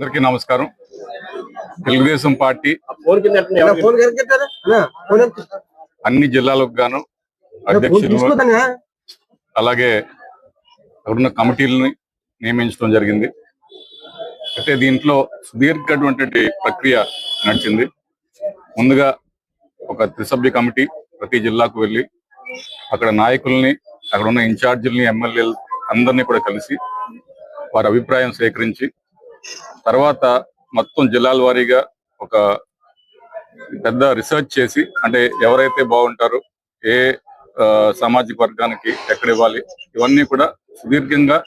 అందరికీ నమస్కారం. తెలుగుదేశం పార్టీ అన్నా, జిల్లాలకు గాను అధ్యక్షులు? అలాగే అక్కడున్న కమిటీలని నియమించడం జరిగింది. అయితే దీంట్లో సుదీర్ఘటువంటి ప్రక్రియ నడిచింది. ముందుగా ఒక త్రిసభ్య కమిటీ ప్రతి జిల్లాకు వెళ్ళి అక్కడ నాయకుల్ని అక్కడ ఉన్న ఇన్ఛార్జీలని ఎమ్మెల్యేలు అందరినీ కూడా కలిసి వారి అభిప్రాయం సేకరించి తర్వాత మొత్తం జిల్లాల వారీగా ఒక పెద్ద రీసెర్చ్ చేసి అంటే ఎవరైతే బాగుంటారో ఏ సామాజిక వర్గానికి ఎక్కడ ఇవ్వాలి ఇవన్నీ కూడా సుదీర్ఘంగా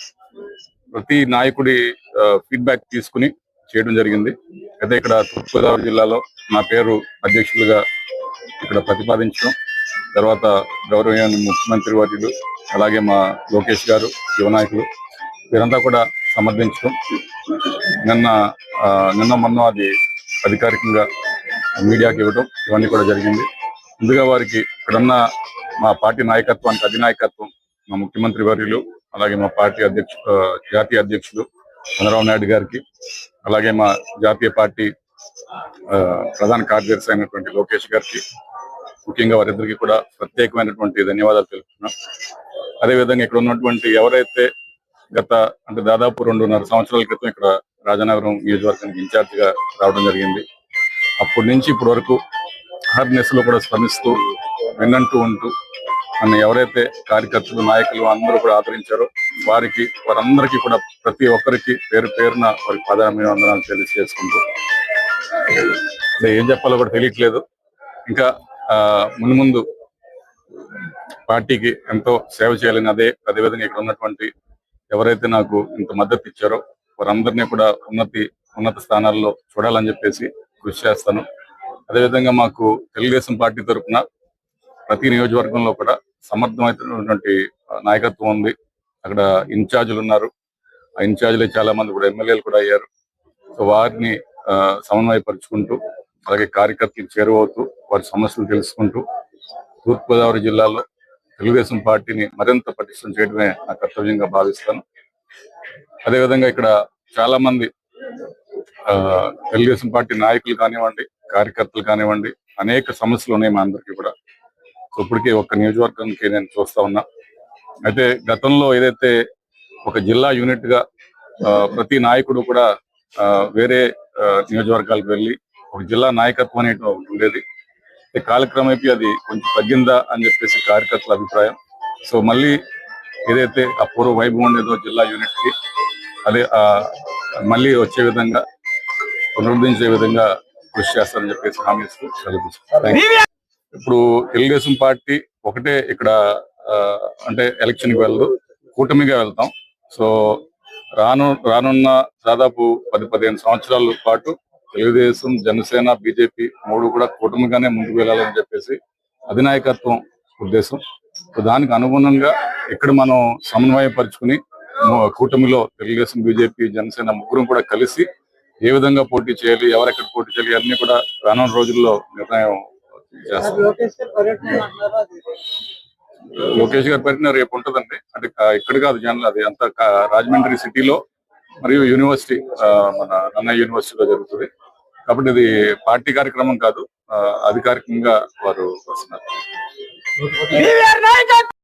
ప్రతి నాయకుడి ఫీడ్బ్యాక్ తీసుకుని చేయడం జరిగింది. అయితే ఇక్కడ తూర్పుగోదావరి జిల్లాలో నా పేరు అధ్యక్షులుగా ఇక్కడ ప్రతిపాదించడం తర్వాత గౌరవనీయ ముఖ్యమంత్రి వర్యులు అలాగే మా లోకేష్ గారు యువనాయకులు వీరంతా కూడా సమర్థించడం నిన్న ఆ, నిన్న మొన్న అది అధికారికంగా మీడియాకి ఇవ్వడం ఇవన్నీ కూడా జరిగింది. ముందుగా వారికి ఇక్కడున్న మా పార్టీ నాయకత్వానికి అధినాయకత్వం మా ముఖ్యమంత్రి వర్యులు అలాగే మా పార్టీ అధ్యక్షు ఆ, జాతీయ అధ్యక్షులు చంద్రబాబు నాయుడు గారికి అలాగే మా జాతీయ పార్టీ ఆ, ప్రధాన కార్యదర్శి అయినటువంటి లోకేష్ గారికి ముఖ్యంగా వారిద్దరికి కూడా ప్రత్యేకమైనటువంటి ధన్యవాదాలు తెలుపుతున్నాం. అదేవిధంగా ఇక్కడ ఉన్నటువంటి ఎవరైతే గత అంటే దాదాపు రెండున్నర సంవత్సరాల క్రితం ఇక్కడ రాజనగరం నియోజకవర్గానికి ఇన్ఛార్జ్గా రావడం జరిగింది. అప్పటి నుంచి ఇప్పటి వరకు హార్నెస్లో కూడా స్పందిస్తూ విన్నంటూ ఉంటూ నన్ను ఎవరైతే కార్యకర్తలు నాయకులు అందరూ కూడా ఆదరించారో వారికి వారందరికీ కూడా ప్రతి ఒక్కరికి పేరు పేరున వారికి ప్రధానమైన వందనాలు తెలియజేసుకుంటూ. అంటే ఏం చెప్పాలో కూడా తెలియట్లేదు. ఇంకా ఆ, మున్ముందు ముందు పార్టీకి ఎంతో సేవ చేయాలని అదే అదేవిధంగా ఇక్కడ ఉన్నటువంటి ఎవరైతే నాకు ఇంత మద్దతు ఇచ్చారో వారందరినీ కూడా ఉన్నతి ఉన్నత స్థానాల్లో చూడాలని చెప్పేసి కృషి చేస్తాను. అదేవిధంగా మాకు తెలుగుదేశం పార్టీ తరఫున ప్రతి నియోజకవర్గంలో కూడా సమర్థమైనటువంటి నాయకత్వం ఉంది. అక్కడ ఇన్ఛార్జీలు ఉన్నారు. ఆ ఇన్ఛార్జీలు చాలా మంది కూడా ఎమ్మెల్యేలు కూడా అయ్యారు. సో వారిని సమన్వయపరుచుకుంటూ అలాగే కార్యకర్తలకు చేరువవుతూ వారి సమస్యలు తెలుసుకుంటూ తూర్పుగోదావరి జిల్లాలో తెలుగుదేశం పార్టీని మరింత పటిష్టం చేయడమే నా కర్తవ్యంగా భావిస్తాను. అదేవిధంగా ఇక్కడ చాలా మంది ఆ, తెలుగుదేశం పార్టీ నాయకులు కానివ్వండి కార్యకర్తలు కానివ్వండి అనేక సమస్యలు ఉన్నాయి మా అందరికీ కూడా. ఇప్పటికీ ఒక నియోజకవర్గానికి నేను చూస్తా ఉన్నా. అయితే గతంలో ఏదైతే ఒక జిల్లా యూనిట్గా ఆ, ప్రతి నాయకుడు కూడా వేరే నియోజకవర్గాలకు వెళ్ళి ఒక జిల్లా నాయకత్వం అనేది ఉండేది. కాలక్రమేపీ అది కొంచెం తగ్గిందా అని చెప్పేసి కార్యకర్తల అభిప్రాయం. సో మళ్ళీ ఏదైతే ఆ పూర్వ వైభవం ఉండేదో జిల్లా యూనిట్కి అదే ఆ మళ్ళీ వచ్చే విధంగా పునరుద్ధరించే విధంగా కృషి చేస్తారని చెప్పేసి హామీ ఇస్తూ సెలవు ఇప్పుడు తెలుగుదేశం పార్టీ ఒకటే ఇక్కడ ఆ, అంటే ఎలక్షన్కి వెళ్ళదు కూటమిగా వెళ్తాం. సో రాను రానున్న దాదాపు పది పదిహేను సంవత్సరాల పాటు తెలుగుదేశం జనసేన బీజేపీ మూడు కూడా కూటమిగానే ముందుకు వెళ్ళాలని చెప్పేసి అధినాయకత్వం ఉద్దేశం. దానికి అనుగుణంగా ఇక్కడ మనం సమన్వయపరుచుకుని కూటమిలో తెలుగుదేశం బీజేపీ జనసేన ముగ్గురం కూడా కలిసి ఏ విధంగా పోటీ చేయాలి ఎవరెక్కడ పోటీ చేయాలి అన్ని కూడా రానున్న రోజుల్లో నిర్ణయం చేస్తాం. లోకేష్ గారి పర్యటన రేపు ఉంటుందండి. అంటే ఇక్కడ కాదు జనరల్ అది అంత రాజమండ్రి సిటీలో మరియు యూనివర్సిటీ ఆ, మన నన్నయ్య యూనివర్సిటీలో జరుగుతుంది. కాబట్టి ఇది పార్టీ కార్యక్రమం కాదు అధికారికంగా వారు వస్తున్నారు.